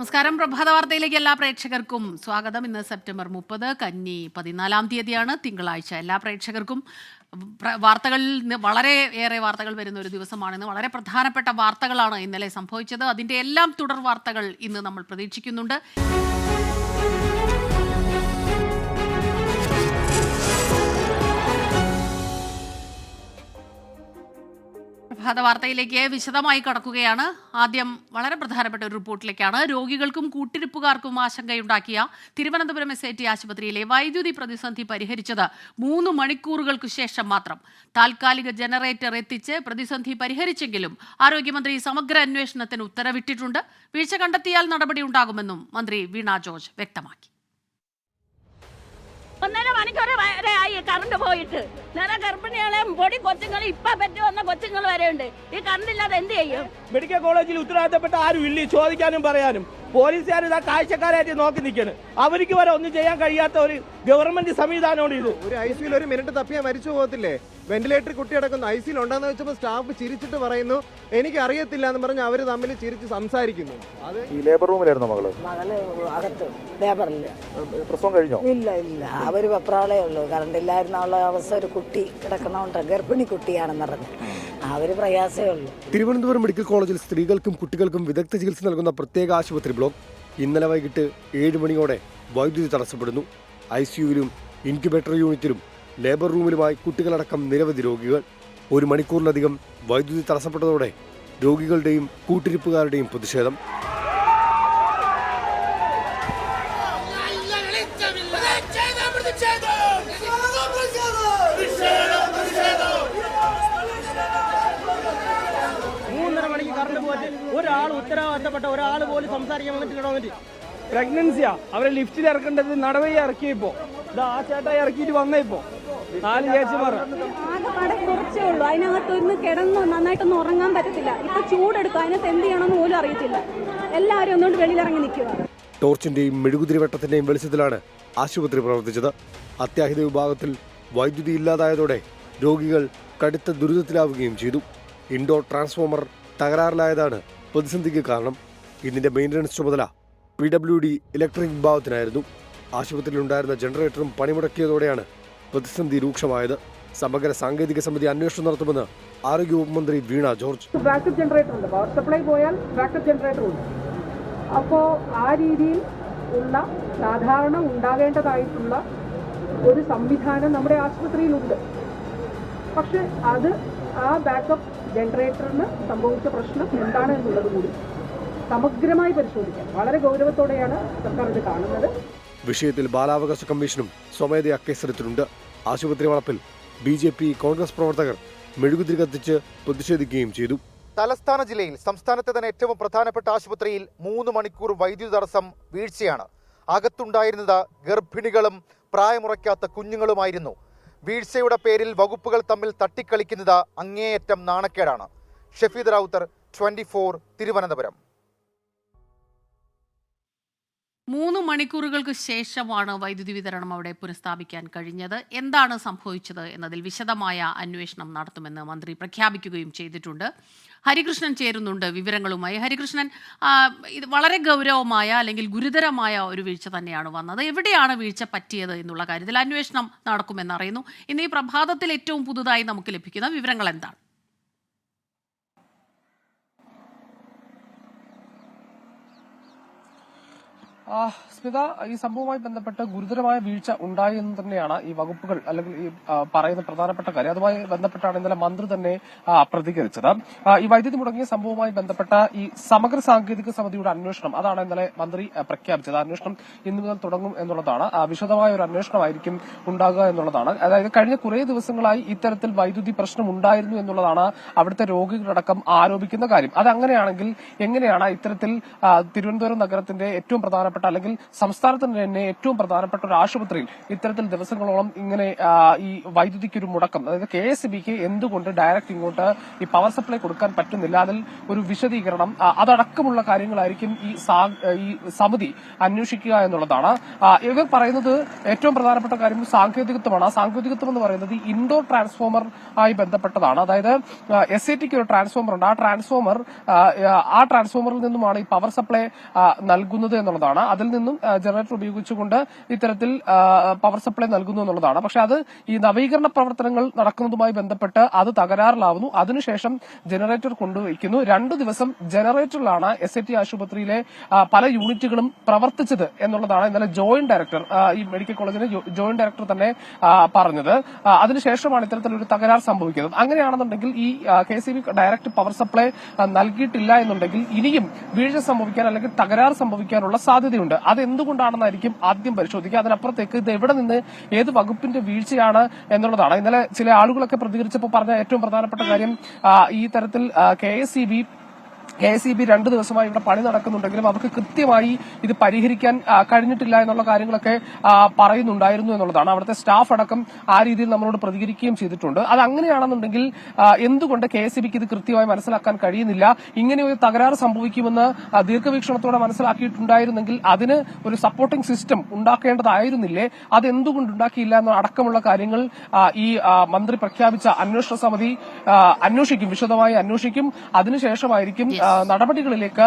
നമസ്കാരം. പ്രഭാത വാർത്തയിലേക്ക് എല്ലാ പ്രേക്ഷകർക്കും സ്വാഗതം. ഇന്ന് സെപ്റ്റംബർ മുപ്പത് കന്നി പതിനാലാം തീയതിയാണ് തിങ്കളാഴ്ച. എല്ലാ പ്രേക്ഷകർക്കും വാർത്തകളിൽ വളരെ ഏറെ വാർത്തകൾ വരുന്ന ഒരു ദിവസമാണെന്ന് വളരെ പ്രധാനപ്പെട്ട വാർത്തകളാണ് ഇന്നലെ സംഭവിച്ചത്. അതിന്റെ എല്ലാം തുടർ വാർത്തകൾ ഇന്ന് നമ്മൾ പ്രതീക്ഷിക്കുന്നുണ്ട്. പ്രഭാത വാർത്തയിലേക്ക് വിശദമായി കടക്കുകയാണ്. ആദ്യം വളരെ പ്രധാനപ്പെട്ട ഒരു റിപ്പോർട്ടിലേക്കാണ്. രോഗികൾക്കും കൂട്ടിരിപ്പുകാർക്കും ആശങ്കയുണ്ടാക്കിയ തിരുവനന്തപുരം എസ് ഐ ടി ആശുപത്രിയിലെ വൈദ്യുതി പ്രതിസന്ധി പരിഹരിച്ചത് മൂന്ന് മണിക്കൂറുകൾക്ക് ശേഷം മാത്രം. താൽക്കാലിക ജനറേറ്റർ എത്തിച്ച് പ്രതിസന്ധി പരിഹരിച്ചെങ്കിലും ആരോഗ്യമന്ത്രി സമഗ്ര അന്വേഷണത്തിന് ഉത്തരവിട്ടിട്ടുണ്ട്. വീഴ്ച കണ്ടെത്തിയാൽ നടപടിയുണ്ടാകുമെന്നും മന്ത്രി വീണ ജോർജ് വ്യക്തമാക്കി. ഒന്നര മണിക്കൂർ വരെ ആയി കറണ്ട് പോയിട്ട്. നേരെ ഗർഭിണികളെ പൊടി കൊച്ചുങ്ങൾ ഇപ്പൊ പറ്റി വന്ന കൊച്ചുങ്ങൾ വരെ ഉണ്ട് ഈ കറണ്ട് ഇല്ലാതെ എന്ത് ചെയ്യും? മെഡിക്കൽ കോളേജിൽ ഉത്തരവാദിത്തപ്പെട്ട ആരും ഇല്ല ചോദിക്കാനും പറയാനും. പോലീസുകാർ ഇതാ കാഴ്ചക്കാരായിട്ട് നോക്കി നിൽക്കണം അവർക്ക് വരെ ഒന്നും ചെയ്യാൻ കഴിയാത്ത ഒരു ഗവൺമെന്റ് സംവിധാനമാണ് ഇത്. ഒരു ഐ സിയിൽ ഒരു മിനിറ്റ് തപ്പിയാൽ മരിച്ചു പോകത്തില്ലേ? വെന്റിലേറ്റർ കുട്ടി അടക്കുന്നു ഐ സിയിൽ ഉണ്ടെന്ന് വെച്ചപ്പോൾ സ്റ്റാഫ് ചിരിച്ചിട്ട് പറയുന്നു എനിക്ക് അറിയത്തില്ല എന്ന് പറഞ്ഞ് അവർ തമ്മിൽ ചിരിച്ച് സംസാരിക്കുന്നു. അത് ഈ ലേബർ റൂമിലായിരുന്നു മകൾ? മകൾ അകത്ത് ലേബറില്ല പ്രസവം കഴിഞ്ഞോ? ഇല്ല ഇല്ല. അവർ വെപ്രാളേ ഉള്ളൂ. കറണ്ട് ഇല്ലായിരുന്നുള്ള അവസ്ഥ ഒരു കുട്ടി കിടക്കണോണ്ട് ഗർഭിണി കുട്ടിയാണെന്ന് പറഞ്ഞു. അവർ പ്രയാസേ ഉള്ളൂ. തിരുവനന്തപുരം മെഡിക്കൽ കോളേജിൽ സ്ത്രീകൾക്കും കുട്ടികൾക്കും വിദഗ്ധ ചികിത്സ നൽകുന്ന പ്രത്യേക ആശുപത്രി ബ്ലോക്ക് ഇന്നലെ വൈകിട്ട് ഏഴ് മണിയോടെ വൈദ്യുതി തടസ്സപ്പെടുന്നു. ഐ സിയുവിലും ഇൻക്യുബേറ്റർ യൂണിറ്റിലും ലേബർ റൂമിലുമായി കുട്ടികളടക്കം നിരവധി രോഗികൾ. ഒരു മണിക്കൂറിലധികം വൈദ്യുതി തടസ്സപ്പെട്ടതോടെ രോഗികളുടെയും കൂട്ടിരിപ്പുകാരുടെയും പ്രതിഷേധം. ഉത്തരവാദിത്തപ്പെട്ട ഒരാൾ പോലും സംസാരിക്കാൻ വന്നിട്ടില്ല വന്നിട്ട് പ്രഗ്നൻസിയാ അവരെ ലിഫ്റ്റിൽ ഇറക്കേണ്ടത് നടവഴി ഇറക്കിയപ്പോ ഇതാ ആ ചേട്ടാ ഇറക്കിയിട്ട് വന്നേ ഇപ്പോ. നാല് ചേച്ചിമാർ ആകെപ്പാടെ കുറച്ചേ ഉള്ളൂ. അതിനകത്ത് ഒന്ന് കിടന്ന് നന്നായിട്ടൊന്നും ഉറങ്ങാൻ പറ്റത്തില്ല. ഇപ്പൊ ചൂടെടുക്കും. അതിനകത്ത് എന്ത് ചെയ്യണമെന്ന് പോലും അറിയത്തില്ല. എല്ലാവരും ഒന്നുകൊണ്ട് വെളിയിലിറങ്ങി നിൽക്കുക. ടോർച്ചിന്റെയും മെഴുകുതിരി വെട്ടത്തിന്റെയും വെളിച്ചത്തിലാണ് ആശുപത്രി പ്രവർത്തിച്ചത്. അത്യാഹിത വിഭാഗത്തിൽ വൈദ്യുതി ഇല്ലാതായതോടെ രോഗികൾ കടുത്ത ദുരിതത്തിലാവുകയും ചെയ്തു. ഇൻഡോർ ട്രാൻസ്ഫോമർ തകരാറിലായതാണ് പ്രതിസന്ധിക്ക് കാരണം ഇതിന്റെ മെയിന്റനൻസ് ചുമതല പി ഡബ്ല്യു ഡി ഇലക്ട്രിക് വിഭാഗത്തിനായിരുന്നു. ആശുപത്രിയിലുണ്ടായിരുന്ന ജനറേറ്ററും പണിമുടക്കിയതോടെയാണ് പ്രതിസന്ധി രൂക്ഷമായത്. സമഗ്ര സാങ്കേതിക സമിതി അന്വേഷണം നടത്തുമെന്ന് ആരോഗ്യവകുപ്പ് മന്ത്രി വീണ ജോർജ്. ബാക്കപ്പ് ജനറേറ്റർ ഉണ്ട്. പവർ സപ്ലൈ പോയാൽ ബാക്കപ്പ് ജനറേറ്റർ ഉണ്ട്. അപ്പോൾ ആ രീതിയിൽ ഉള്ള സാധാരണ ഉണ്ടാകേണ്ടതായിട്ടുള്ള ഒരു സംവിധാനം നമ്മുടെ ആശുപത്രിയിലുണ്ട്. പക്ഷെ അത് ആ ബാക്കപ്പ് ജനറേറ്ററിന് സംഭവിച്ച പ്രശ്നം എന്താണ് എന്നുള്ളത് കൂടി സമഗ്രമായി പരിശോധിക്കാം. വളരെ ഗൗരവത്തോടെയാണ് സർക്കാർ ഇത് കാണുന്നത്. വിഷയത്തിൽ ബാലാവകാശ കമ്മീഷനും സ്വമേധയാ കേസെടുത്തിട്ടുണ്ട്. ആശുപത്രി വളപ്പിൽ ബി ജെ പി കോൺഗ്രസ് പ്രവർത്തകർ മെഴുകുതിരി കത്തിച്ച് പ്രതിഷേധിക്കുകയും ചെയ്തു. തലസ്ഥാന ജില്ലയിൽ സംസ്ഥാനത്തെ തന്നെ ഏറ്റവും പ്രധാനപ്പെട്ട ആശുപത്രിയിൽ മൂന്ന് മണിക്കൂർ വൈദ്യുതി തടസ്സം വീഴ്ചയാണ്. അകത്തുണ്ടായിരുന്നത് ഗർഭിണികളും പ്രായമുറയ്ക്കാത്ത കുഞ്ഞുങ്ങളുമായിരുന്നു. വീഴ്ചയുടെ പേരിൽ വകുപ്പുകൾ തമ്മിൽ തട്ടിക്കളിക്കുന്നത് അങ്ങേയറ്റം നാണക്കേടാണ്. ഷഫീദ് റൌത്തർ ട്വന്റി തിരുവനന്തപുരം. മൂന്ന് മണിക്കൂറുകൾക്ക് ശേഷമാണ് വൈദ്യുതി വിതരണം അവിടെ പുനഃസ്ഥാപിക്കാൻ കഴിഞ്ഞത്. എന്താണ് സംഭവിച്ചത് എന്നതിൽ വിശദമായ അന്വേഷണം നടത്തുമെന്ന് മന്ത്രി പ്രഖ്യാപിക്കുകയും ചെയ്തിട്ടുണ്ട്. ഹരികൃഷ്ണൻ ചേരുന്നുണ്ട് വിവരങ്ങളുമായി. ഹരികൃഷ്ണൻ ഇത് വളരെ ഗൗരവമായ അല്ലെങ്കിൽ ഗുരുതരമായ ഒരു വീഴ്ച തന്നെയാണ് വന്നത്. എവിടെയാണ് വീഴ്ച പറ്റിയത് എന്നുള്ള കാര്യത്തിൽ അന്വേഷണം നടക്കുമെന്നറിയുന്നു ഇന്ന് ഈ പ്രഭാതത്തിൽ ഏറ്റവും പുതുതായി നമുക്ക് ലഭിക്കുന്ന വിവരങ്ങൾ എന്താണ്? സ്മിത ഈ സംഭവവുമായി ബന്ധപ്പെട്ട് ഗുരുതരമായ വീഴ്ച ഉണ്ടായി എന്ന് തന്നെയാണ് ഈ വകുപ്പുകൾ അല്ലെങ്കിൽ ഈ പറയുന്ന പ്രധാനപ്പെട്ട കാര്യം. അതുമായി ബന്ധപ്പെട്ടാണ് ഇന്നലെ മന്ത്രി തന്നെ പ്രതികരിച്ചത്. ഈ വൈദ്യുതി മുടങ്ങിയ സംഭവവുമായി ബന്ധപ്പെട്ട ഈ സമഗ്ര സാങ്കേതിക സമിതിയുടെ അന്വേഷണം അതാണ് ഇന്നലെ മന്ത്രി പ്രഖ്യാപിച്ചത്. അന്വേഷണം ഇന്ന് മുതൽ തുടങ്ങും എന്നുള്ളതാണ്. വിശദമായ ഒരു അന്വേഷണമായിരിക്കും ഉണ്ടാകുക എന്നുള്ളതാണ്. അതായത് കഴിഞ്ഞ കുറേ ദിവസങ്ങളായി ഇത്തരത്തിൽ വൈദ്യുതി പ്രശ്നം ഉണ്ടായിരുന്നു എന്നുള്ളതാണ് അവിടുത്തെ രോഗികളടക്കം ആരോപിക്കുന്ന കാര്യം. അത് അങ്ങനെയാണെങ്കിൽ എങ്ങനെയാണ് ഇത്തരത്തിൽ തിരുവനന്തപുരം നഗരത്തിന്റെ ഏറ്റവും പ്രധാനപ്പെട്ട പ്രധാനപ്പെട്ട അല്ലെങ്കിൽ സംസ്ഥാനത്തിന് തന്നെ ഏറ്റവും പ്രധാനപ്പെട്ട ഒരു ആശുപത്രിയിൽ ഇത്തരത്തിൽ ദിവസങ്ങളോളം ഇങ്ങനെ ഈ വൈദ്യുതിക്ക് ഒരു മുടക്കം. അതായത് കെ എസ് ബിക്ക് എന്തുകൊണ്ട് ഡയറക്റ്റ് ഇങ്ങോട്ട് ഈ പവർ സപ്ലൈ കൊടുക്കാൻ പറ്റുന്നില്ല? അതിൽ ഒരു വിശദീകരണം അതടക്കമുള്ള കാര്യങ്ങളായിരിക്കും ഈ ഈ സമിതി അന്വേഷിക്കുക എന്നുള്ളതാണ്. ഇവർ പറയുന്നത് ഏറ്റവും പ്രധാനപ്പെട്ട കാര്യം സാങ്കേതികത്വമാണ്. ആ സാങ്കേതികത്വം എന്ന് പറയുന്നത് ഇൻഡോർ ട്രാൻസ്ഫോമർ ആയി ബന്ധപ്പെട്ടതാണ്. അതായത് എസ് ഐ ടിക്ക് ഒരു ട്രാൻസ്ഫോമർ ഉണ്ട്. ആ ട്രാൻസ്ഫോമർ ആ, ട്രാൻസ്ഫോമറിൽ നിന്നുമാണ് ഈ പവർ സപ്ലൈ നൽകുന്നത് എന്നുള്ളതാണ്. അതിൽ നിന്നും ജനറേറ്റർ ഉപയോഗിച്ചുകൊണ്ട് ഇത്തരത്തിൽ പവർ സപ്ലൈ നൽകുന്നു എന്നുള്ളതാണ്. പക്ഷെ അത് ഈ നവീകരണ പ്രവർത്തനങ്ങൾ നടക്കുന്നതുമായി ബന്ധപ്പെട്ട് അത് തകരാറിലാവുന്നു. അതിനുശേഷം ജനറേറ്റർ കൊണ്ടുവയ്ക്കുന്നു. രണ്ടു ദിവസം ജനറേറ്ററിലാണ് എസ് ഐ ടി ആശുപത്രിയിലെ പല യൂണിറ്റുകളും പ്രവർത്തിച്ചത് എന്നുള്ളതാണ് ഇന്നലെ ജോയിന്റ് ഡയറക്ടർ ഈ മെഡിക്കൽ കോളേജിന് ജോയിന്റ് ഡയറക്ടർ തന്നെ പറഞ്ഞത്. അതിനുശേഷമാണ് ഇത്തരത്തിലൊരു തകരാർ സംഭവിക്കുന്നത്. അങ്ങനെയാണെന്നുണ്ടെങ്കിൽ ഈ K C B direct power supply നൽകിയിട്ടില്ല എന്നുണ്ടെങ്കിൽ ഇനിയും വീഴ്ച സംഭവിക്കാൻ അല്ലെങ്കിൽ തകരാർ സംഭവിക്കാനുള്ള സാധ്യതയുണ്ട്. അത് എന്തുകൊണ്ടാണെന്നായിരിക്കും ആദ്യം പരിശോധിക്കുക. അതിനപ്പുറത്തേക്ക് ഇത് എവിടെ നിന്ന് ഏത് വകുപ്പിന്റെ വീഴ്ചയാണ് എന്നുള്ളതാണ്. ഇന്നലെ ചില ആളുകളൊക്കെ പ്രതികരിച്ചപ്പോൾ പറഞ്ഞ ഏറ്റവും പ്രധാനപ്പെട്ട കാര്യം ഈ തരത്തിൽ K S E B K S E B രണ്ടു ദിവസമായി ഇവിടെ പണി നടക്കുന്നുണ്ടെങ്കിലും അവർക്ക് കൃത്യമായി ഇത് പരിഹരിക്കാൻ കഴിഞ്ഞിട്ടില്ല എന്നുള്ള കാര്യങ്ങളൊക്കെ പറയുന്നുണ്ടായിരുന്നു എന്നുള്ളതാണ്. അവിടുത്തെ സ്റ്റാഫ് അടക്കം ആ രീതിയിൽ നമ്മളോട് പ്രതികരിക്കുകയും ചെയ്തിട്ടുണ്ട്. അത് അങ്ങനെയാണെന്നുണ്ടെങ്കിൽ എന്തുകൊണ്ട് കെ എസ് ഇ ബിക്ക് ഇത് കൃത്യമായി മനസ്സിലാക്കാൻ കഴിയുന്നില്ല? ഇങ്ങനെ ഒരു തകരാറ് സംഭവിക്കുമെന്ന് ദീർഘവീക്ഷണത്തോടെ മനസ്സിലാക്കിയിട്ടുണ്ടായിരുന്നെങ്കിൽ അതിന് ഒരു സപ്പോർട്ടിംഗ് സിസ്റ്റം ഉണ്ടാക്കേണ്ടതായിരുന്നില്ലേ? അത് എന്തുകൊണ്ട് ഉണ്ടാക്കിയില്ല എന്ന അടക്കമുള്ള കാര്യങ്ങൾ ഈ മന്ത്രി പ്രഖ്യാപിച്ച അന്വേഷണ സമിതി അന്വേഷിക്കും വിശദമായി അന്വേഷിക്കും. അതിനുശേഷമായിരിക്കും നടപടികളിലേക്ക്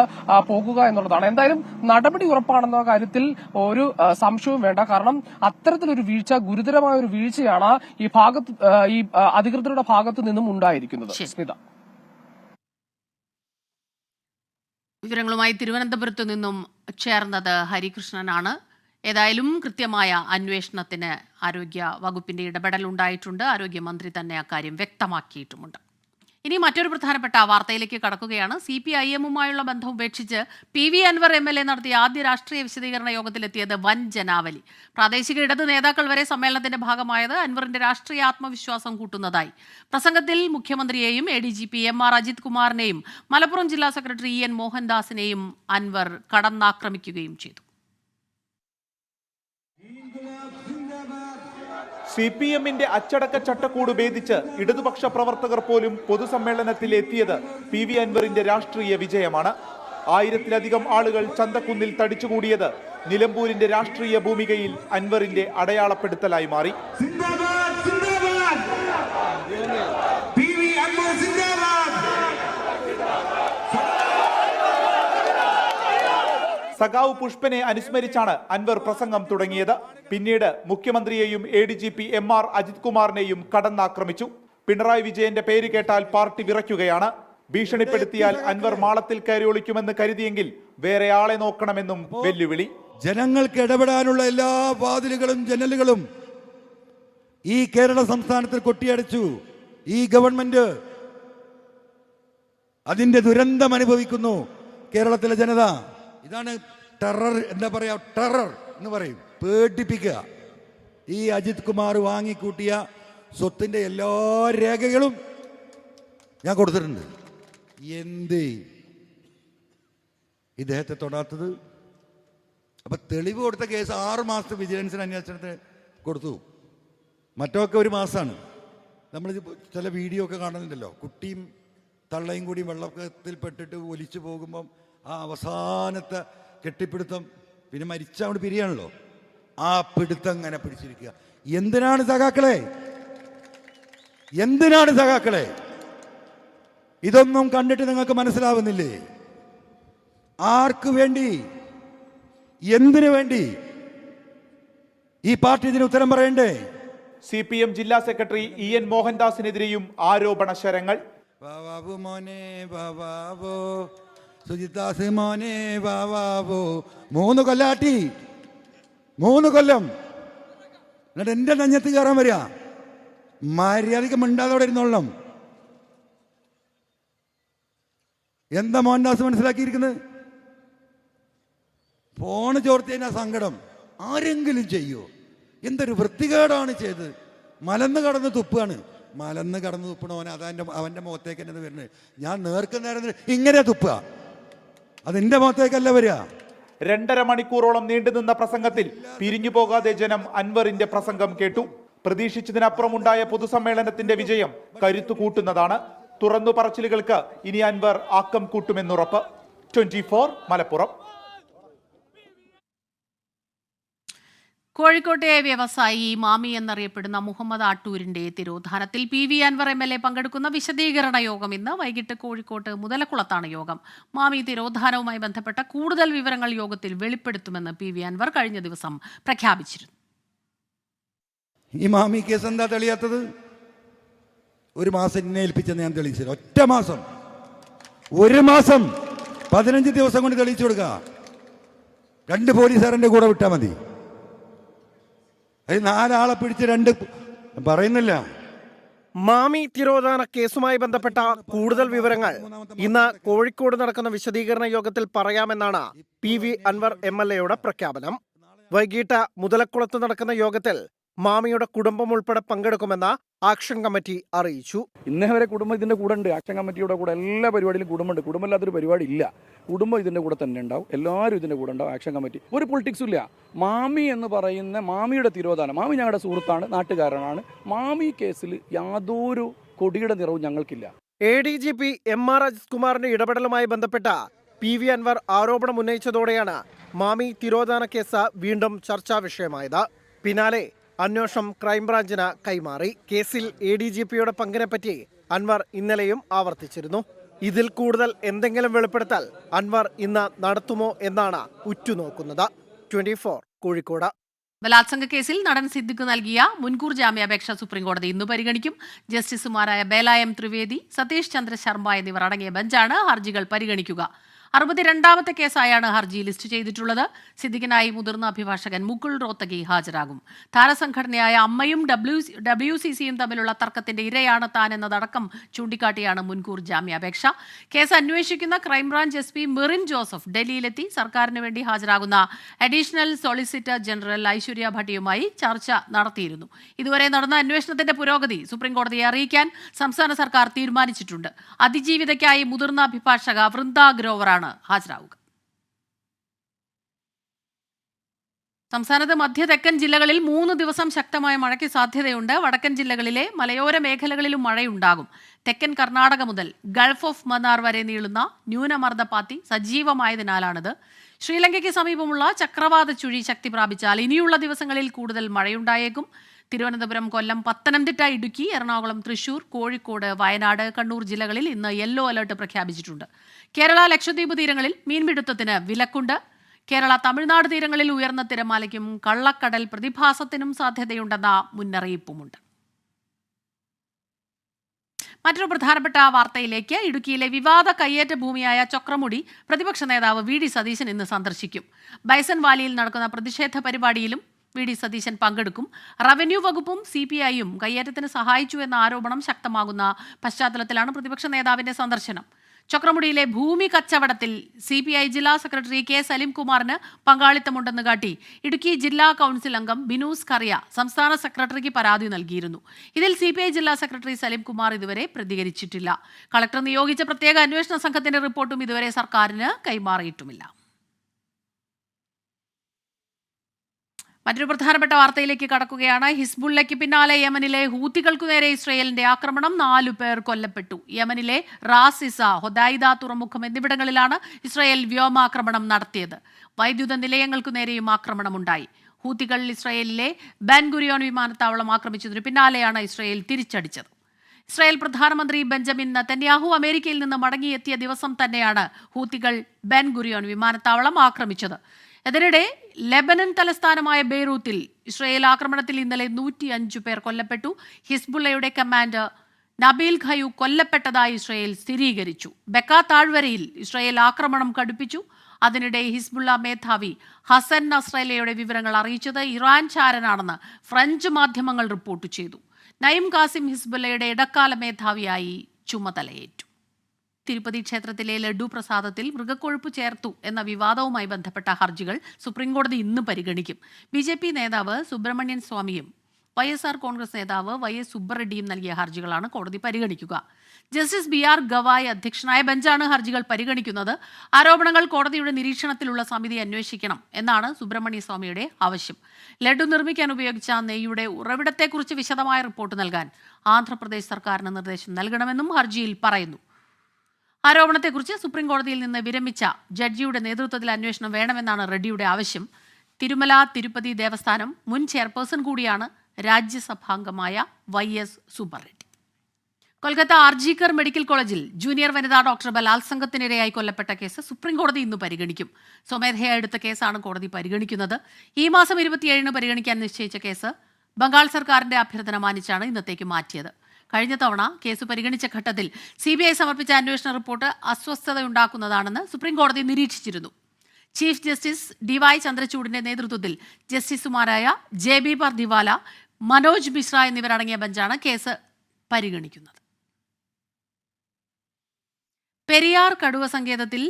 പോകുക എന്നുള്ളതാണ്. എന്തായാലും നടപടി ഉറപ്പാണെന്ന കാര്യത്തിൽ ഒരു സംശയവും വേണ്ട. കാരണം അത്തരത്തിലൊരു വീഴ്ച ഗുരുതരമായ ഒരു വീഴ്ചയാണ് ഈ ഭാഗത്ത് ഈ അധികൃതരുടെ ഭാഗത്ത് നിന്നും ഉണ്ടായിരിക്കുന്നത്. സ്മിത. വിവരങ്ങളുമായി തിരുവനന്തപുരത്ത് നിന്നും ചേർന്നത് ഹരികൃഷ്ണനാണ്. ഏതായാലും കൃത്യമായ അന്വേഷണത്തിന് ആരോഗ്യ വകുപ്പിന്റെ ഇടപെടൽ ഉണ്ടായിട്ടുണ്ട്. ആരോഗ്യമന്ത്രി തന്നെ അക്കാര്യം വ്യക്തമാക്കിയിട്ടുമുണ്ട്. ഇനി മറ്റൊരു പ്രധാനപ്പെട്ട വാർത്തയിലേക്ക് കടക്കുകയാണ്. സി പി ഐ എമ്മുമായുള്ള ബന്ധം ഉപേക്ഷിച്ച് P V Anvar M L A നടത്തിയ ആദ്യ രാഷ്ട്രീയ വിശദീകരണ യോഗത്തിലെത്തിയത് വൻ ജനാവലി. പ്രാദേശിക ഇടത് നേതാക്കൾ വരെ സമ്മേളനത്തിന്റെ ഭാഗമായത് അൻവറിന്റെ രാഷ്ട്രീയ ആത്മവിശ്വാസം കൂട്ടുന്നതായി. പ്രസംഗത്തിൽ മുഖ്യമന്ത്രിയെയും A D G P M R Ajith കുമാറിനെയും Malappuram ജില്ലാ സെക്രട്ടറി ഇ എൻ മോഹൻദാസിനെയും അൻവർ കടന്നാക്രമിക്കുകയും ചെയ്തു. സി പി എമ്മിന്റെ അച്ചടക്ക ചട്ടക്കൂട് ഭേദിച്ച് ഇടതുപക്ഷ പ്രവർത്തകർ പോലും പൊതുസമ്മേളനത്തിൽ എത്തിയത് പി വി അൻവറിന്റെ രാഷ്ട്രീയ വിജയമാണ്. ആയിരത്തിലധികം ആളുകൾ ചന്തക്കുന്നിൽ തടിച്ചുകൂടിയത് നിലമ്പൂരിന്റെ രാഷ്ട്രീയ ഭൂമികയിൽ അൻവറിന്റെ അടയാളപ്പെടുത്തലായി മാറി. സഖാവ് പുഷ്പനെ അനുസ്മരിച്ചാണ് അൻവർ പ്രസംഗം തുടങ്ങിയത്. പിന്നീട് മുഖ്യമന്ത്രിയെയും A D G P M R Ajith കുമാറിനെയും കടന്നാക്രമിച്ചു. പിണറായി വിജയന്റെ പേര് കേട്ടാൽ പാർട്ടി വിറയ്ക്കുകയാണ്. ഭീഷണിപ്പെടുത്തിയാൽ അൻവർ മാളത്തിൽ കയറി ഒളിക്കുമെന്ന് കരുതിയെങ്കിൽ വേറെ ആളെ നോക്കണമെന്നും വെല്ലുവിളി. ജനങ്ങൾക്ക് ഇടപെടാനുള്ള എല്ലാ വാതിലുകളും ജനലുകളും ഈ കേരള സംസ്ഥാനത്തിൽ കൊട്ടിയടച്ചു. ഈ ഗവൺമെന്റ് അതിന്റെ ദുരന്തം അനുഭവിക്കുന്നു കേരളത്തിലെ ജനത. ഇതാണ് ടെറർ എന്താ പറയാ ടെറർ എന്ന് പറയും. പേടിപ്പിക്കുക. ഈ അജിത് കുമാർ വാങ്ങിക്കൂട്ടിയ സ്വത്തിന്റെ എല്ലാ രേഖകളും ഞാൻ കൊടുത്തിട്ടുണ്ട്. എന്ത്? ഇദ്ദേഹത്തെ തൊടാത്തത്? അപ്പൊ തെളിവ് കൊടുത്ത കേസ് ആറ് മാസത്തെ വിജിലൻസിന് അന്വേഷണത്തിന് കൊടുത്തു. മറ്റൊക്കെ ഒരു മാസമാണ് നമ്മൾ ചില വീഡിയോ ഒക്കെ കാണുന്നുണ്ടല്ലോ. കുട്ടിയും തള്ളയും കൂടി വെള്ളത്തിൽ പെട്ടിട്ട് ഒലിച്ചു പോകുമ്പം ആ അവസാനത്തെ കെട്ടിപ്പിടുത്തം പിന്നെ മരിച്ച അവിടെ പിരിയാണല്ലോ. ആ പിടുത്തം അങ്ങനെ പിടിച്ചിരിക്കുക. എന്തിനാണ് സഖാക്കളെ? എന്തിനാണ് സഖാക്കളെ? ഇതൊന്നും കണ്ടിട്ട് നിങ്ങൾക്ക് മനസ്സിലാവുന്നില്ലേ? ആർക്ക് വേണ്ടി? എന്തിനു വേണ്ടി? ഈ പാർട്ടി ഇതിന് ഉത്തരം പറയണ്ടേ? സി പി എം ജില്ലാ സെക്രട്ടറി ഇ എൻ മോഹൻദാസിനെതിരെയും ആരോപണ ശരങ്ങൾ. ബാബു മോനെ ബാബാവോ മൂന്ന് കൊല്ലാട്ടി. മൂന്ന് കൊല്ലം. എന്നിട്ട് എന്റെ നെഞ്ഞത്ത് കയറാൻ വരിക. മര്യാദയ്ക്ക് മിണ്ടാതോടെ ഇരുന്നോളണം. എന്താ മോഹൻദാസ് മനസ്സിലാക്കിയിരിക്കുന്നത് ഫോണ് ചോർത്തിയതിനാ സങ്കടം. ആരെങ്കിലും ചെയ്യോ? എന്തൊരു വൃത്തികേടാണ് ചെയ്തത്. മലന്ന് കടന്ന് തുപ്പാണ്. മലന്ന് കടന്ന് തുപ്പണവൻ അതാ അവന്റെ മുഖത്തേക്ക് എന്നത് വരുന്നത്. ഞാൻ നേർക്കുന്നേരം ഇങ്ങനെ തുപ്പുക അതെന്റെ ഭാഗത്തേക്കല്ല വരിക. രണ്ടര മണിക്കൂറോളം നീണ്ടുനിന്ന പ്രസംഗത്തിൽ പിരിഞ്ഞു പോകാതെ ജനം അൻവറിന്റെ പ്രസംഗം കേട്ടു. പ്രതീക്ഷിച്ചതിനപ്പുറമുണ്ടായ പൊതുസമ്മേളനത്തിന്റെ വിജയം കരുത്തു കൂട്ടുന്നതാണ്. തുറന്നു പറച്ചിലുകൾക്ക് ഇനി അൻവർ ആക്കം കൂട്ടുമെന്നുറപ്പ്. Twenty four Malappuram. കോഴിക്കോട്ടെ വ്യവസായി മാമി എന്നറിയപ്പെടുന്ന മുഹമ്മദ് ആട്ടൂരിന്റെ തിരോധാനത്തിൽ P V Anvar M L A പങ്കെടുക്കുന്ന വിശദീകരണ യോഗം ഇന്ന് വൈകിട്ട് കോഴിക്കോട്ട് മുതലക്കുളത്താണ് യോഗം. മാമി തിരോധാനവുമായി ബന്ധപ്പെട്ട കൂടുതൽ വിവരങ്ങൾ യോഗത്തിൽ വെളിപ്പെടുത്തുമെന്ന് പി വി അൻവർ കഴിഞ്ഞ ദിവസം പ്രഖ്യാപിച്ചിരുന്നു. ഈ മാമി കേസ് എന്താ തെളിയാത്തത്? ഒരു മാസം എന്നെ ഏൽപ്പിച്ചെന്ന് ഞാൻ തെളിയിച്ചത് ഒറ്റ മാസം. ഒരു മാസം പതിനഞ്ച് ദിവസം കൊണ്ട് തെളിയിച്ചു കൊടുക്കുക. രണ്ട് പോലീസുകാരന്റെ കൂടെ വിട്ടാൽ മതി. നാലാളെ പിടിച്ച് രണ്ട് പറയുന്നില്ല. മാമി തിരോധാന കേസുമായി ബന്ധപ്പെട്ട കൂടുതൽ വിവരങ്ങൾ ഇന്ന് കോഴിക്കോട് നടക്കുന്ന വിശദീകരണ യോഗത്തിൽ പറയാമെന്നാണ് P V Anvar M L എയുടെ പ്രഖ്യാപനം. വൈകിട്ട് മുതലക്കുളത്ത് നടക്കുന്ന യോഗത്തിൽ മാമിയുടെ കുടുംബം ഉൾപ്പെടെ പങ്കെടുക്കുമെന്ന് ആക്ഷൻ കമ്മിറ്റി അറിയിച്ചു. ഇന്നേ വരെ കുടുംബം ഇതിന്റെ കൂടെ ഉണ്ട്. ആക്ഷൻ കമ്മിറ്റിയുടെ കൂടെ എല്ലാ പരിപാടിയിലും കുടുംബമുണ്ട്. കുടുംബമില്ലാത്തൊരു പരിപാടി ഇല്ല. കുടുംബം ഇതിന്റെ കൂടെ തന്നെ ഉണ്ടാവും. എല്ലാവരും ഇതിന്റെ കൂടെ ഉണ്ടാവും. Action committee. ഒരു പൊളിറ്റിക്സും ഇല്ല. മാമി എന്ന് പറയുന്ന മാമിയുടെ തിരോധാനം. മാമി ഞങ്ങളുടെ സുഹൃത്താണ് നാട്ടുകാരനാണ്. മാമി കേസിൽ യാതൊരു കൊടിയുടെ നിറവും ഞങ്ങൾക്കില്ല. A D G P M R Ajith കുമാറിന്റെ ഇടപെടലുമായി ബന്ധപ്പെട്ട പി വി അൻവർ ആരോപണം ഉന്നയിച്ചതോടെയാണ് മാമി തിരോധാന കേസ് വീണ്ടും ചർച്ചാ വിഷയമായത്. പിന്നാലെ അന്വേഷണം ക്രൈംബ്രാഞ്ചിന് കൈമാറി. കേസിൽ എ ഡി ജി പിയുടെ പങ്കിനെപ്പറ്റി അൻവർ ഇന്നലെയും ആവർത്തിച്ചിരുന്നു. ഇതിൽ കൂടുതൽ എന്തെങ്കിലും വെളിപ്പെടുത്താൽ അൻവർ ഇന്ന് നടത്തുമോ എന്നാണ് ഉറ്റുനോക്കുന്നത്. Twenty four Kozhikode. ബലാത്സംഗ കേസിൽ നടൻ സിദ്ദിഖ് നൽകിയ മുൻകൂർ ജാമ്യാപേക്ഷ സുപ്രീംകോടതി ഇന്ന് പരിഗണിക്കും. ജസ്റ്റിസുമാരായ ബേല എം ത്രിവേദി സതീഷ് ചന്ദ്ര ശർമ്മ എന്നിവർ അടങ്ങിയ ബെഞ്ചാണ് ഹർജികൾ പരിഗണിക്കുക. അറുപത്തിരണ്ടാമത്തെ കേസായാണ് ഹർജി ലിസ്റ്റ് ചെയ്തിട്ടുള്ളത്. സിദ്ദിഖിനായി മുതിർന്ന അഭിഭാഷകൻ മുകുൾ റോത്തഗി ഹാജരാകും. താരസംഘടനയായ അമ്മയും ഡബ്ല്യു ഡബ്ല്യു സി സിയും തമ്മിലുള്ള തർക്കത്തിന്റെ ഇരയാണ് താൻ എന്നതടക്കം ചൂണ്ടിക്കാട്ടിയാണ് മുൻകൂർ ജാമ്യാപേക്ഷ. കേസ് അന്വേഷിക്കുന്ന crime branch S P Merin Joseph ഡൽഹിയിലെത്തി. സർക്കാരിന് വേണ്ടി ഹാജരാകുന്ന അഡീഷണൽ സോളിസിറ്റർ ജനറൽ ഐശ്വര്യ ഭട്ടിയുമായി ചർച്ച നടത്തിയിരുന്നു. ഇതുവരെ നടന്ന അന്വേഷണത്തിന്റെ പുരോഗതി സുപ്രീംകോടതിയെ അറിയിക്കാൻ സംസ്ഥാന സർക്കാർ തീരുമാനിച്ചിട്ടുണ്ട്. അതിജീവിതയ്ക്കായി മുതിർന്ന അഭിഭാഷക വൃന്ദ ഗ്രോവറാണ് ഹാജരാവുക. സംസ്ഥാനത്ത് മധ്യ തെക്കൻ ജില്ലകളിൽ മൂന്ന് ദിവസം ശക്തമായ മഴയ്ക്ക് സാധ്യതയുണ്ട്. വടക്കൻ ജില്ലകളിലെ മലയോര മേഖലകളിലും മഴയുണ്ടാകും. തെക്കൻ കർണാടക മുതൽ ഗൾഫ് ഓഫ് മന്നാർ വരെ നീളുന്ന ന്യൂനമർദ്ദപാത്തി സജീവമായതിനാലാണിത്. ശ്രീലങ്കയ്ക്ക് സമീപമുള്ള ചക്രവാത ചുഴി ശക്തി പ്രാപിച്ചാൽ ഇനിയുള്ള ദിവസങ്ങളിൽ കൂടുതൽ മഴയുണ്ടായേക്കും. തിരുവനന്തപുരം കൊല്ലം പത്തനംതിട്ട ഇടുക്കി എറണാകുളം തൃശൂർ കോഴിക്കോട് വയനാട് കണ്ണൂർ ജില്ലകളിൽ ഇന്ന് യെല്ലോ അലർട്ട് പ്രഖ്യാപിച്ചിട്ടുണ്ട്. കേരള ലക്ഷദ്വീപ് തീരങ്ങളിൽ മീൻപിടുത്തത്തിന് വിലക്കുണ്ട്. കേരള തമിഴ്നാട് തീരങ്ങളിൽ ഉയർന്ന തിരമാലയ്ക്കും കള്ളക്കടൽ പ്രതിഭാസത്തിനും സാധ്യതയുണ്ടെന്ന മുന്നറിയിപ്പുമുണ്ട്. മറ്റൊരു പ്രധാനപ്പെട്ട വാർത്തയിലേക്ക് ഇടുക്കിയിലെ വിവാദ കയ്യേറ്റ ഭൂമിയായ ചക്രമുടി പ്രതിപക്ഷ നേതാവ് വി ഡി സതീശൻ ഇന്ന് സന്ദർശിക്കും. ബൈസൺ വാലിയിൽ നടക്കുന്ന പ്രതിഷേധ പരിപാടിയിലും വി ഡി സതീശൻ പങ്കെടുക്കും. റവന്യൂ വകുപ്പും സി പി ഐയും കയ്യേറ്റത്തിന് സഹായിച്ചു എന്ന ആരോപണം ശക്തമാകുന്ന പശ്ചാത്തലത്തിലാണ് പ്രതിപക്ഷ നേതാവിന്റെ സന്ദർശനം. ചക്രമുടിയിലെ ഭൂമി കച്ചവടത്തിൽ സി പി ഐ ജില്ലാ സെക്രട്ടറി കെ സലീംകുമാറിന് പങ്കാളിത്തമുണ്ടെന്ന് കാട്ടി ഇടുക്കി ജില്ലാ കൗൺസിൽ അംഗം ബിനൂസ് കറിയ സംസ്ഥാന സെക്രട്ടറിക്ക് പരാതി നൽകിയിരുന്നു. ഇതിൽ സി പി ഐ ജില്ലാ സെക്രട്ടറി സലീംകുമാർ ഇതുവരെ പ്രതികരിച്ചിട്ടില്ല. കളക്ടർ നിയോഗിച്ച പ്രത്യേക അന്വേഷണ സംഘത്തിന്റെ റിപ്പോർട്ടും ഇതുവരെ സർക്കാരിന് കൈമാറിയിട്ടുമില്ല. മറ്റൊരു പ്രധാനപ്പെട്ട വാർത്തയിലേക്ക് കടക്കുകയാണ്. ഹിസ്ബുള്ളയ്ക്ക് പിന്നാലെ യമനിലെ ഹൂത്തികൾക്കു നേരെ ഇസ്രയേലിന്റെ ആക്രമണം നാലു പേർ കൊല്ലപ്പെട്ടു. യമനിലെ റാസിസ ഹൊദൈദ തുറമുഖം എന്നിവിടങ്ങളിലാണ് ഇസ്രയേൽ വ്യോമാക്രമണം നടത്തിയത്. വൈദ്യുത നിലയങ്ങൾക്കു നേരെയും ആക്രമണമുണ്ടായി. ഹൂത്തികൾ ഇസ്രയേലിലെ ബാൻഗുരിയോൺ വിമാനത്താവളം ആക്രമിച്ചതിന് പിന്നാലെയാണ് ഇസ്രയേൽ തിരിച്ചടിച്ചത്. ഇസ്രായേൽ പ്രധാനമന്ത്രി ബെഞ്ചമിൻ നത്തന്യാഹു അമേരിക്കയിൽ നിന്ന് മടങ്ങിയെത്തിയ ദിവസം തന്നെയാണ് ഹൂത്തികൾ ബെൻ ഗുരിയോൺ വിമാനത്താവളം ആക്രമിച്ചത്. ഇതിനിടെ ലെബനൻ തലസ്ഥാനമായ ബെയ്റൂത്തിൽ ഇസ്രയേൽ ആക്രമണത്തിൽ ഇന്നലെ നൂറ്റി അഞ്ചു പേർ കൊല്ലപ്പെട്ടു. ഹിസ്ബുള്ളയുടെ കമാൻഡർ നബീൽ ഖയു കൊല്ലപ്പെട്ടതായി ഇസ്രയേൽ സ്ഥിരീകരിച്ചു. ബക്ക താഴ്വരയിൽ ഇസ്രയേൽ ആക്രമണം കടുപ്പിച്ചു. അതിനിടെ ഹിസ്ബുള്ള മേധാവി ഹസൻ നസ്രേലയുടെ വിവരങ്ങൾ അറിയിച്ചത് ഇറാൻ ചാരനാണെന്ന് ഫ്രഞ്ച് മാധ്യമങ്ങൾ റിപ്പോർട്ട് ചെയ്തു. നയിം കാസിം ഹിസ്ബുള്ളയുടെ ഇടക്കാല മേധാവിയായി ചുമതലയേറ്റു. തിരുപ്പതി ക്ഷേത്രത്തിലെ ലഡു പ്രസാദത്തിൽ മൃഗക്കൊഴുപ്പ് ചേർത്തു എന്ന വിവാദവുമായി ബന്ധപ്പെട്ട ഹർജികൾ സുപ്രീംകോടതി ഇന്ന് പരിഗണിക്കും. ബി ജെ പി നേതാവ് സുബ്രഹ്മണ്യൻ സ്വാമിയും വൈ എസ് ആർ കോൺഗ്രസ് നേതാവ് വൈ എസ് സുബ്ബറെഡ്ഡിയും നൽകിയ ഹർജികളാണ് കോടതി പരിഗണിക്കുക. ജസ്റ്റിസ് ബി ആർ ഗവായ് അധ്യക്ഷനായ ബെഞ്ചാണ് ഹർജികൾ പരിഗണിക്കുന്നത്. ആരോപണങ്ങൾ കോടതിയുടെ നിരീക്ഷണത്തിലുള്ള സമിതി അന്വേഷിക്കണം എന്നാണ് സുബ്രഹ്മണ്യ സ്വാമിയുടെ ആവശ്യം. ലഡു നിർമ്മിക്കാൻ ഉപയോഗിച്ച നെയ്യുടെ ഉറവിടത്തെക്കുറിച്ച് വിശദമായ റിപ്പോർട്ട് നൽകാൻ ആന്ധ്രാപ്രദേശ് സർക്കാരിന് നിർദ്ദേശം നൽകണമെന്നും ഹർജിയിൽ പറയുന്നു. ആരോപണത്തെക്കുറിച്ച് സുപ്രീം കോടതിയിൽ നിന്ന് വിരമിച്ച ജഡ്ജിയുടെ നേതൃത്വത്തിൽ അന്വേഷണം വേണമെന്നാണ് റെഡ്ഡിയുടെ ആവശ്യം. തിരുമല തിരുപ്പതി ദേവസ്ഥാനം മുൻ ചെയർപേഴ്സൺ കൂടിയാണ് രാജ്യസഭാംഗമായ Y S Subbareddy. Kolkata RG Kar medical കോളേജിൽ ജൂനിയർ വനിതാ ഡോക്ടർ ബലാത്സംഗത്തിനിരയായി കൊല്ലപ്പെട്ട കേസ് സുപ്രീം കോടതി ഇന്ന് പരിഗണിക്കും. സ്വമേധയാ എടുത്ത കേസാണ് കോടതി പരിഗണിക്കുന്നത്. ഈ മാസം ഇരുപത്തിയേഴിന് പരിഗണിക്കാൻ നിശ്ചയിച്ച കേസ് ബംഗാൾ സർക്കാരിന്റെ അഭ്യർത്ഥന മാനിച്ചാണ് ഇന്നത്തേക്ക് മാറ്റിയത്. കഴിഞ്ഞ തവണ കേസ് പരിഗണിച്ച ഘട്ടത്തിൽ സി സമർപ്പിച്ച അന്വേഷണ റിപ്പോർട്ട് അസ്വസ്ഥതയുണ്ടാക്കുന്നതാണെന്ന് സുപ്രീംകോടതി നിരീക്ഷിച്ചിരുന്നു. ചീഫ് ജസ്റ്റിസ് ഡി വൈ ചന്ദ്രചൂഡിന്റെ നേതൃത്വത്തിൽ ജസ്റ്റിസുമാരായ ജെ ബി പർദിവാല മനോജ് മിശ്ര എന്നിവരടങ്ങിയ ബെഞ്ചാണ് കേസ് പരിഗണിക്കുന്നത്. പെരിയാർ കടുവ സങ്കേതത്തിൽ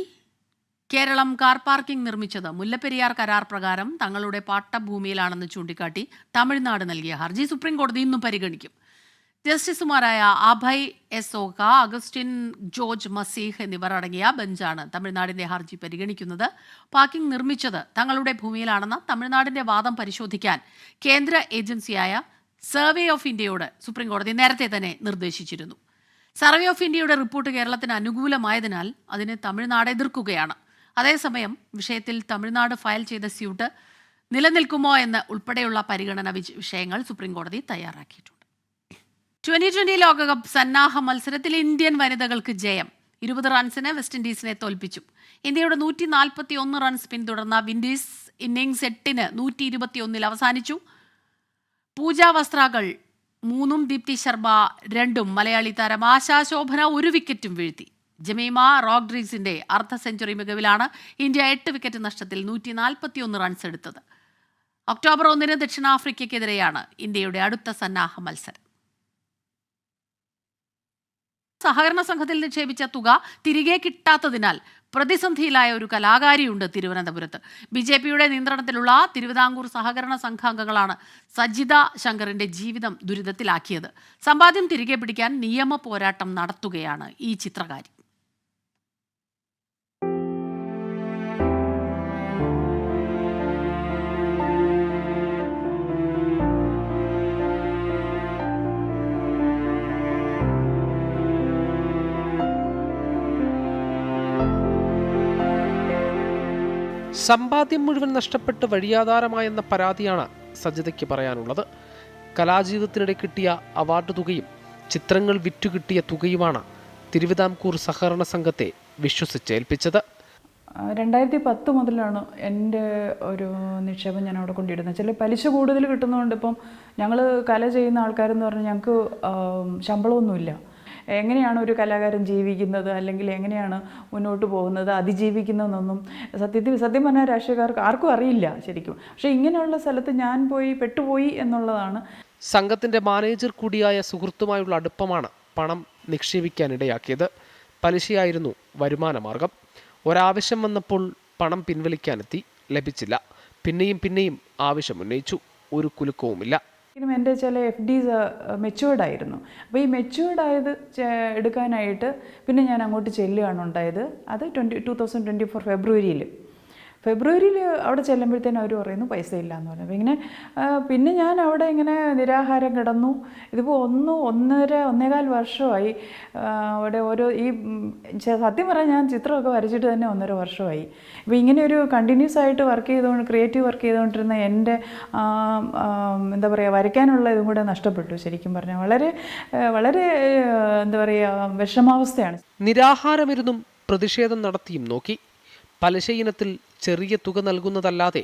കേരളം കാർ പാർക്കിംഗ് നിർമ്മിച്ചത്. മുല്ലപ്പെരിയാർ കരാർ പ്രകാരം തങ്ങളുടെ പാട്ടഭൂമിയിലാണെന്ന് ചൂണ്ടിക്കാട്ടി തമിഴ്നാട് നൽകിയ ഹർജി സുപ്രീംകോടതി ഇന്നും പരിഗണിക്കും. ജസ്റ്റിസുമാരായ അഭയ് എസ് ഓക അഗസ്റ്റിൻ ജോർജ് മസീഹ് എന്നിവർ അടങ്ങിയ ബെഞ്ചാണ് തമിഴ്നാടിന്റെ ഹർജി പരിഗണിക്കുന്നത്. പാർക്കിംഗ് നിർമ്മിച്ചത് തങ്ങളുടെ ഭൂമിയിലാണെന്ന തമിഴ്നാടിന്റെ വാദം പരിശോധിക്കാൻ കേന്ദ്ര ഏജൻസിയായ സർവേ ഓഫ് ഇന്ത്യയോട് സുപ്രീംകോടതി നേരത്തെ തന്നെ നിർദ്ദേശിച്ചിരുന്നു. സർവേ ഓഫ് ഇന്ത്യയുടെ റിപ്പോർട്ട് കേരളത്തിന് അനുകൂലമായതിനാൽ അതിനെ തമിഴ്നാട് എതിർക്കുകയാണ്. അതേസമയം വിഷയത്തിൽ തമിഴ്നാട് ഫയൽ ചെയ്ത സ്യൂട്ട് നിലനിൽക്കുമോ എന്ന് ഉൾപ്പെടെയുള്ള പരിഗണന വിഷയങ്ങൾ സുപ്രീംകോടതി തയ്യാറാക്കിയിട്ടുണ്ട്. ട്വന്റി ട്വന്റി ലോകകപ്പ് സന്നാഹ മത്സരത്തിൽ ഇന്ത്യൻ വനിതകൾക്ക് ജയം. ഇരുപത് റൺസിന് വെസ്റ്റ് ഇൻഡീസിനെ തോൽപ്പിച്ചു. ഇന്ത്യയുടെ നൂറ്റി നാൽപ്പത്തി ഒന്ന് റൺസ് പിന്തുടർന്ന വിൻഡീസ് ഇന്നിംഗ്സ് എട്ടിന് നൂറ്റി ഇരുപത്തിയൊന്നിൽ അവസാനിച്ചു. പൂജ വസ്ത്രാകൾ മൂന്നും ദീപ്തി ശർമ്മ രണ്ടും മലയാളി താരം ആശാ ശോഭന ഒരു വിക്കറ്റും വീഴ്ത്തി. ജമീമ റോഡ്രിഗ്സിന്റെ അർദ്ധ സെഞ്ചുറി മികവിലാണ് ഇന്ത്യ എട്ട് വിക്കറ്റ് നഷ്ടത്തിൽ നൂറ്റി നാൽപ്പത്തിയൊന്ന് റൺസ് എടുത്തത്. ഒക്ടോബർ ഒന്നിന് ദക്ഷിണാഫ്രിക്കയ്ക്കെതിരെയാണ് ഇന്ത്യയുടെ അടുത്ത സന്നാഹ മത്സരം. സഹകരണ സംഘത്തിൽ നിക്ഷേപിച്ച തുക തിരികെ കിട്ടാത്തതിനാൽ പ്രതിസന്ധിയിലായ ഒരു കലാകാരിയുണ്ട് തിരുവനന്തപുരത്ത്. ബി ജെ പിയുടെ നിയന്ത്രണത്തിലുള്ള തിരുവിതാംകൂർ സഹകരണ സംഘാംഗങ്ങളാണ് സജിത ശങ്കറിന്റെ ജീവിതം ദുരിതത്തിലാക്കിയത്. സമ്പാദ്യം തിരികെ പിടിക്കാൻ നിയമ പോരാട്ടം നടത്തുകയാണ് ഈ ചിത്രകാരി. സമ്പാദ്യം മുഴുവൻ നഷ്ടപ്പെട്ട് വഴിയാധാരമായെന്ന പരാതിയാണ് സജിതയ്ക്ക് പറയാനുള്ളത്. കലാജീവിതത്തിനിടെ കിട്ടിയ അവാർഡ് തുകയും ചിത്രങ്ങൾ വിറ്റുകിട്ടിയ തുകയുമാണ് തിരുവിതാംകൂർ സഹകരണ സംഘത്തെ വിശ്വസിച്ചേൽപ്പിച്ചത്. രണ്ടായിരത്തി പത്ത് മുതലാണ് എന്റെ ഒരു നിക്ഷേപം ഞാൻ അവിടെ കൊണ്ടിരുന്നത്. ചില പലിശ കൂടുതൽ കിട്ടുന്നതുകൊണ്ട് ഇപ്പം ഞങ്ങൾ കല ചെയ്യുന്ന ആൾക്കാരെന്ന് പറഞ്ഞാൽ ഞങ്ങൾക്ക് ശമ്പളമൊന്നുമില്ല. എങ്ങനെയാണ് ഒരു കലാകാരൻ ജീവിക്കുന്നത്? അല്ലെങ്കിൽ എങ്ങനെയാണ് മുന്നോട്ട് പോകുന്നത്? അതിജീവിക്കുന്നതെന്നൊന്നും സത്യത്തിൽ സത്യം പറഞ്ഞാൽ രാഷ്ട്രീയക്കാർക്ക് ആർക്കും അറിയില്ല ശരിക്കും. പക്ഷേ ഇങ്ങനെയുള്ള സ്ഥലത്ത് ഞാൻ പോയി പെട്ടുപോയി എന്നുള്ളതാണ്. സംഘത്തിന്റെ മാനേജർ കൂടിയായ സുഹൃത്തുമായുള്ള അടുപ്പമാണ് പണം നിക്ഷേപിക്കാനിടയാക്കിയത്. പലിശയായിരുന്നു വരുമാനമാർഗം. ഒരാവശ്യം വന്നപ്പോൾ പണം പിൻവലിക്കാനെത്തി. ലഭിച്ചില്ല. പിന്നെയും പിന്നെയും ആവശ്യം ഉന്നയിച്ചു. ഒരു കുലുക്കവുമില്ല. ശരിക്കും എന്റെ ചില എഫ് ഡീസ് മെച്ചുവേർഡായിരുന്നു അപ്പോൾ ഈ മെച്ചുവേർഡായത് എടുക്കാനായിട്ട് പിന്നെ ഞാൻ അങ്ങോട്ട് ചെല്ലുകയാണ് ഉണ്ടായത്. അത് twenty two thousand twenty four ഫെബ്രുവരിയിൽ ഫെബ്രുവരിയിൽ അവിടെ ചെല്ലുമ്പോഴത്തേനും അവർ പറയുന്നു പൈസ ഇല്ല എന്ന് പറഞ്ഞു ഇങ്ങനെ പിന്നെ ഞാൻ അവിടെ ഇങ്ങനെ നിരാഹാരം കിടന്നു. ഇതിപ്പോൾ ഒന്ന് ഒന്നര ഒന്നേകാൽ വർഷമായി. അവിടെ ഓരോ ഈ സത്യം പറഞ്ഞാൽ ഞാൻ ചിത്രമൊക്കെ വരച്ചിട്ട് തന്നെ ഒന്നര വർഷമായി. ഇപ്പോൾ ഇങ്ങനെ ഒരു കണ്ടിന്യൂസ് ആയിട്ട് വർക്ക് ചെയ്തുകൊണ്ട് ക്രിയേറ്റീവ് വർക്ക് ചെയ്തുകൊണ്ടിരുന്ന എന്റെ എന്താ പറയുക വരയ്ക്കാനുള്ള ഇതും കൂടെ നഷ്ടപ്പെട്ടു ശരിക്കും പറഞ്ഞാൽ വളരെ വളരെ എന്താ പറയുക വിഷമാവസ്ഥയാണ്. നിരാഹാരമിരുന്നും പ്രതിഷേധം നടത്തിയും നോക്കി. പലിശ ഇനത്തിൽ ചെറിയ തുക നൽകുന്നതല്ലാതെ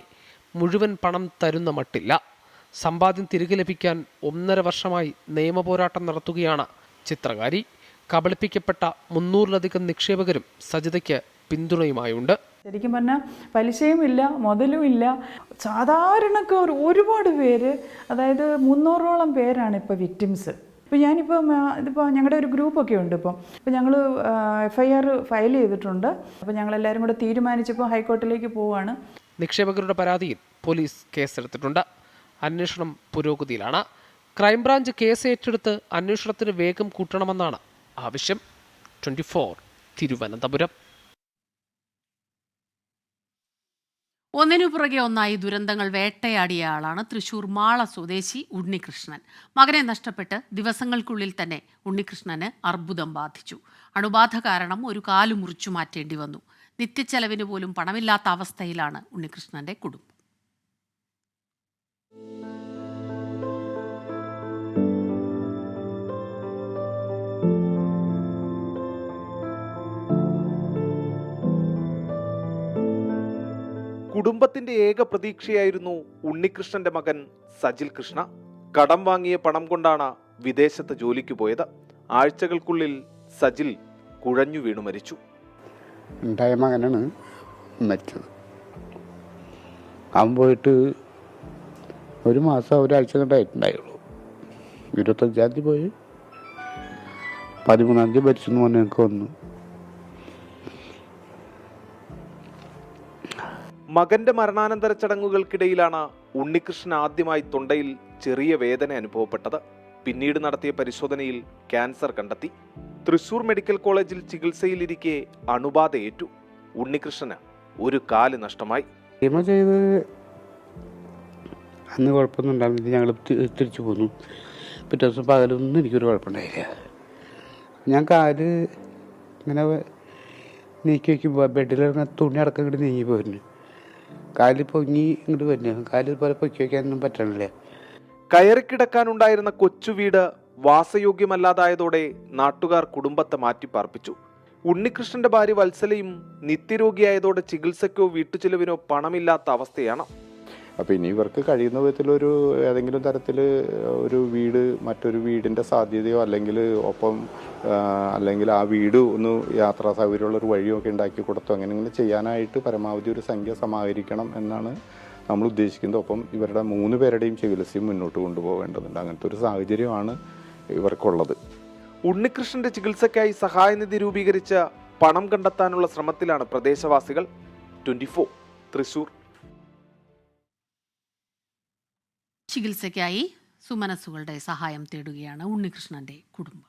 മുഴുവൻ പണം തരുന്ന മട്ടില്ല. സമ്പാദ്യം തിരികെ ലഭിക്കാൻ ഒന്നര വർഷമായി നിയമപോരാട്ടം നടത്തുകയാണ് ചിത്രകാരി. കബളിപ്പിക്കപ്പെട്ട മുന്നൂറിലധികം നിക്ഷേപകരും സജിതയ്ക്ക് പിന്തുണയുമായുണ്ട്. ശരിക്കും പറഞ്ഞാൽ പലിശയും ഇല്ല മുതലും ഇല്ല. സാധാരണക്കാർ ഒരുപാട് പേര് അതായത് മുന്നൂറോളം പേരാണ് ഇപ്പോൾ വിക്ടിംസ് ഇപ്പോൾ ഞാനിപ്പം ഇതിപ്പോൾ ഞങ്ങളുടെ ഒരു ഗ്രൂപ്പൊക്കെ ഉണ്ട് ഇപ്പം. അപ്പോൾ ഞങ്ങൾ എഫ് ഐ ആർ ഫയൽ ചെയ്തിട്ടുണ്ട്. അപ്പോൾ ഞങ്ങളെല്ലാവരും കൂടെ തീരുമാനിച്ചപ്പോൾ ഹൈക്കോർട്ടിലേക്ക് പോവുകയാണ് നിക്ഷേപകരുടെ പരാതിയിൽ പോലീസ് കേസെടുത്തിട്ടുണ്ട്. അന്വേഷണം പുരോഗതിയിലാണ്. ക്രൈംബ്രാഞ്ച് കേസ് ഏറ്റെടുത്ത് അന്വേഷണത്തിന് വേഗം കൂട്ടണമെന്നാണ് ആവശ്യം. ട്വന്റി തിരുവനന്തപുരം. ഒന്നിനു പുറകെ ഒന്നായി ദുരന്തങ്ങൾ വേട്ടയാടിയ ആളാണ് തൃശൂർ മാള സ്വദേശി ഉണ്ണികൃഷ്ണൻ. മകനെ നഷ്ടപ്പെട്ട് ദിവസങ്ങൾക്കുള്ളിൽ തന്നെ ഉണ്ണികൃഷ്ണന് അർബുദം ബാധിച്ചു. അണുബാധ കാരണം ഒരു കാലു മുറിച്ചു മാറ്റേണ്ടി വന്നു. നിത്യച്ചെലവിന് പോലും പണമില്ലാത്ത അവസ്ഥയിലാണ് ഉണ്ണികൃഷ്ണന്റെ കുടുംബം. കുടുംബത്തിന്റെ ഏക പ്രതീക്ഷയായിരുന്നു ഉണ്ണികൃഷ്ണന്റെ മകൻ സജിൽ കൃഷ്ണ. കടം വാങ്ങിയ പണം കൊണ്ടാണ് വിദേശത്ത് ജോലിക്ക് പോയത്. ആഴ്ചകൾക്കുള്ളിൽ സജിൽ കുഴഞ്ഞു വീണു മരിച്ചു. ഉണ്ടായ മകനാണ് മരിച്ചത്. അവൻ പോയിട്ട് ഒരു മാസം ഒരാഴ്ച കണ്ടായിട്ടുണ്ടായുള്ളൂ ഇരുപത്തഞ്ചാം തീയതി പോയി. പതിമൂന്നാം തീയതി മരിച്ചു എന്ന് പറഞ്ഞ് എനിക്ക് വന്നു. മകന്റെ മരണാനന്തര ചടങ്ങുകൾക്കിടയിലാണ് ഉണ്ണികൃഷ്ണൻ ആദ്യമായി തൊണ്ടയിൽ ചെറിയ വേദന അനുഭവപ്പെട്ടത്. പിന്നീട് നടത്തിയ പരിശോധനയിൽ ക്യാൻസർ കണ്ടെത്തി. തൃശൂർ മെഡിക്കൽ കോളേജിൽ ചികിത്സയിലിരിക്കെ അണുബാധയേറ്റു ഉണ്ണികൃഷ്ണന് ഒരു കാൽ നഷ്ടമായി. ചെയ്ത് അന്ന് കുഴപ്പമൊന്നും ഉണ്ടായിരുന്നില്ല. ഞങ്ങൾ തിരിച്ചു പോന്നു. പിറ്റേ ദിവസം പകലൊന്നും എനിക്കൊരു കുഴപ്പമുണ്ടായില്ല. ഞാൻ കാൽ ഇങ്ങനെ നീക്കി വയ്ക്കുമ്പോൾ ബെഡിലിറങ്ങാൻ തുണി അടക്കം ഇങ്ങോട്ട് നീങ്ങി പോയിരുന്നു കാലിൽ പൊങ്ങി ഇങ്ങോട്ട് വരുന്നു. കാലിൽ പോലെ പൊക്കി വയ്ക്കാനൊന്നും പറ്റണില്ല. കയറിക്കിടക്കാനുണ്ടായിരുന്ന കൊച്ചു വീട് വാസയോഗ്യമല്ലാതായതോടെ നാട്ടുകാർ കുടുംബത്തെ മാറ്റിപ്പാർപ്പിച്ചു. ഉണ്ണികൃഷ്ണന്റെ ഭാര്യ വത്സലയും നിത്യരോഗിയായതോടെ ചികിത്സയ്ക്കോ വീട്ടുചെലവിനോ പണമില്ലാത്ത അവസ്ഥയാണ്. അപ്പോൾ ഇനി ഇവർക്ക് കഴിയുന്ന വിധത്തിലൊരു ഏതെങ്കിലും തരത്തിൽ ഒരു വീട് മറ്റൊരു വീടിന്റെ സാധ്യതയോ അല്ലെങ്കിൽ ഒപ്പം അല്ലെങ്കിൽ ആ വീട് ഒന്ന് യാത്രാ സൗകര്യമുള്ളൊരു വഴിയൊക്കെ ഉണ്ടാക്കി കൊടുത്തോ അങ്ങനെ ഇങ്ങനെ ചെയ്യാനായിട്ട് പരമാവധി ഒരു സംഖ്യ സമാഹരിക്കണം എന്നാണ് നമ്മൾ ഉദ്ദേശിക്കുന്നത്. ഒപ്പം ഇവരുടെ മൂന്ന് പേരുടെയും ചികിത്സയും മുന്നോട്ട് കൊണ്ടുപോകേണ്ടതുണ്ട്. അങ്ങനത്തെ ഒരു സാഹചര്യമാണ് ഇവർക്കുള്ളത്. ഉണ്ണികൃഷ്ണന്റെ ചികിത്സയ്ക്കായി സഹായനിധി രൂപീകരിച്ച പണം കണ്ടെത്താനുള്ള ശ്രമത്തിലാണ് പ്രദേശവാസികൾ. ട്വന്റി തൃശൂർ. ചികിത്സയ്ക്കായി സുമനസ്സുകളുടെ സഹായം തേടുകയാണ് ഉണ്ണികൃഷ്ണന്റെ കുടുംബം.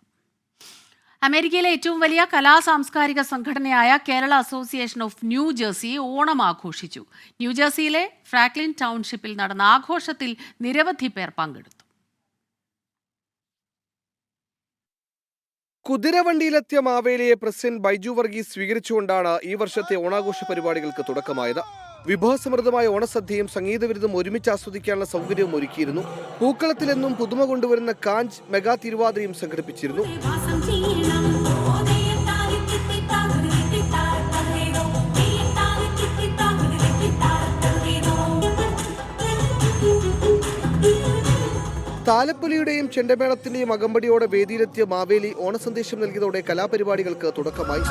അമേരിക്കയിലെ ഏറ്റവും വലിയ കലാ സാംസ്കാരിക സംഘടനയായ Kerala association of New Jersey Onam ആഘോഷിച്ചു. ന്യൂജേഴ്സിയിലെ ഫ്രാക്ലിൻ ടൗൺഷിപ്പിൽ നടന്ന ആഘോഷത്തിൽ നിരവധി പേർ പങ്കെടുത്തു. കുതിരവണ്ടിയിലെത്തിയ മാവേലിയെ പ്രസിഡന്റ് ബൈജു വർഗീസ് സ്വീകരിച്ചുകൊണ്ടാണ് ഈ വർഷത്തെ ഓണാഘോഷ പരിപാടികൾക്ക് തുടക്കമായത്. വിഭവസമൃദ്ധമായ ഓണസദ്യയും സംഗീതവിരുദ്ധം ഒരുമിച്ച് ആസ്വദിക്കാനുള്ള സൗകര്യവും ഒരുക്കിയിരുന്നു. പൂക്കളത്തിലെന്നും പുതുമ കൊണ്ടുവരുന്ന കാഞ്ച് മെഗാ തിരുവാതിരയും സംഘടിപ്പിച്ചിരുന്നു. താലപ്പൊലിയുടെയും ചെണ്ടമേളത്തിന്റെയും അകമ്പടിയോടെ വേദിയിലെത്തിയ മാവേലി ഓണസന്ദേശം നൽകിയതോടെ കലാപരിപാടികൾക്ക് തുടക്കമായി.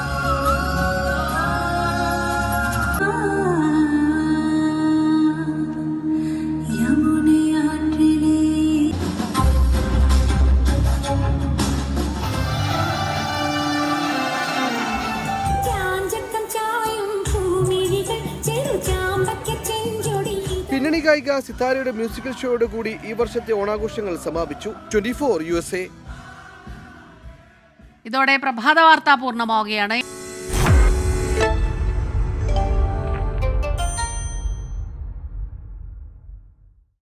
ഗായിക സിതാരയുടെ മ്യൂസിക്കൽ ഷോയോട് കൂടി ഈ വർഷത്തെ ഓണാഘോഷങ്ങൾ സമാപിച്ചു. Twenty four U S A. ഇതോടെ പ്രഭാത വാർത്ത പൂർണമാവുകയാണ്.